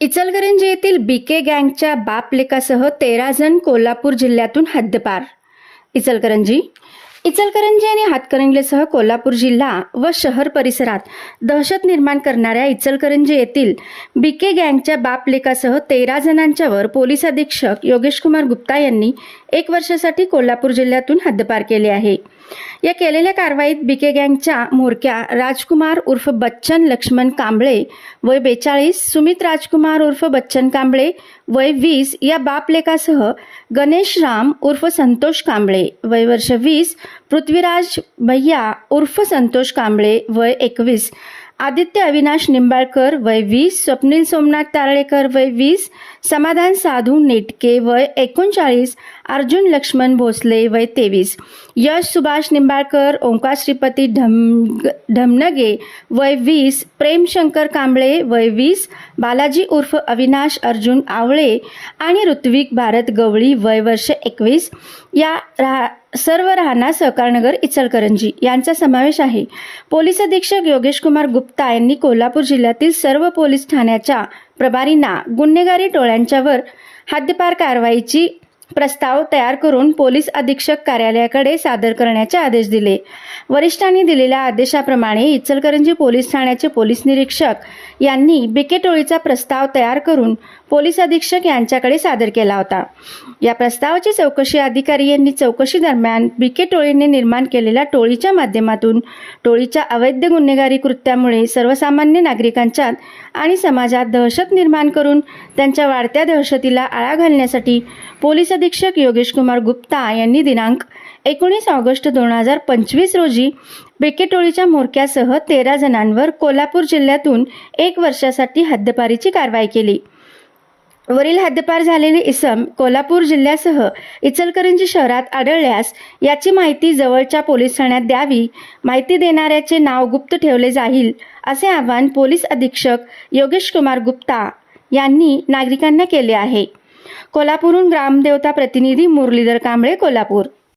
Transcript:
इचलकरंजी येथील बीके गँगच्या बापलेकासह तेरा जण कोल्हापूर जिल्ह्यातून हद्दपार. इचलकरंजी. इचलकरंजी आणि हातकणंगलेसह कोल्हापूर जिल्हा व शहर परिसरात दहशत निर्माण करणाऱ्या इचलकरंजी येथील बीके गँगच्या बापलेकासह तेरा जणांच्यावर पोलीस अधीक्षक योगेश कुमार गुप्ता यांनी एक वर्षासाठी कोल्हापूर जिल्ह्यातून हद्दपार केले आहे. या केलेल्या कारवाईत बीके गँगच्या म्होरक्या राजकुमार उर्फ बच्चन लक्ष्मण कांबळे वय बेचाळीस सुमित राजकुमार उर्फ बच्चन कांबळे वय वीस या बापलेकासह गणेश राम उर्फ संतोष कांबळे वय वर्ष वीस पृथ्वीराज भैया उर्फ संतोष कांबळे वय एकवीस आदित्य अविनाश निंबाळकर वय वीस स्वप्नील सोमनाथ तारळेकर वय वीस समाधान साधू नेटके वय एकोणचाळीस अर्जुन लक्ष्मण भोसले वय तेवीस यश सुभाष निंबाळकर ओंकार श्रीपती ढम ढमनगे वय वीस प्रेमशंकर कांबळे वय वीस बालाजी उर्फ अविनाश अर्जुन आवळे आणि ऋत्विक भारत गवळी वय वर्ष एकवीस. या रा सर्व राहणार सहकारनगर इचलकरंजी यांचा समावेश आहे. पोलीस अधीक्षक योगेश कुमार गुप्ता यांनी कोल्हापूर जिल्ह्यातील सर्व पोलीस ठाण्याच्या प्रभारींना गुन्हेगारी टोळ्यांच्यावर हद्दपार कारवाईची प्रस्ताव तयार करून पोलीस अधीक्षक कार्यालयाकडे सादर करण्याचे आदेश दिले. वरिष्ठांनी दिलेल्या आदेशाप्रमाणे इचलकरंजी पोलीस ठाण्याचे पोलीस निरीक्षक यांनी बिके टोळीचा प्रस्ताव तयार करून पोलीस अधीक्षक यांच्याकडे सादर केला होता. या प्रस्तावाची चौकशी अधिकारी यांनी चौकशी दरम्यान बिके टोळीने निर्माण केलेल्या टोळीच्या माध्यमातून टोळीच्या अवैध गुन्हेगारी कृत्यामुळे सर्वसामान्य नागरिकांच्यात आणि समाजात दहशत निर्माण करून त्यांच्या वाढत्या दहशतीला आळा घालण्यासाठी पोलीस अधीक्षक योगेश कुमार गुप्ता यांनी दिनांक एकोणीस ऑगस्ट दोन हजार पंचवीस रोजी बेकेटोळीच्या मोरक्यासह तेरा जणांवर कोल्हापूर जिल्ह्यातून एक वर्षासाठी हद्दपारीची कारवाई केली. वरील हद्दपार झालेले इसम कोल्हापूर जिल्ह्यासह इचलकरंजी शहरात आढळल्यास याची माहिती जवळच्या पोलीस ठाण्यात द्यावी माहिती देणाऱ्याचे नाव गुप्त ठेवले जाईल असे आवाहन पोलीस अधीक्षक योगेश कुमार गुप्ता यांनी नागरिकांना केले आहे. कोल्हापूरहून ग्रामदेवता प्रतिनिधी मुरलीधर कांबळे कोल्हापूर.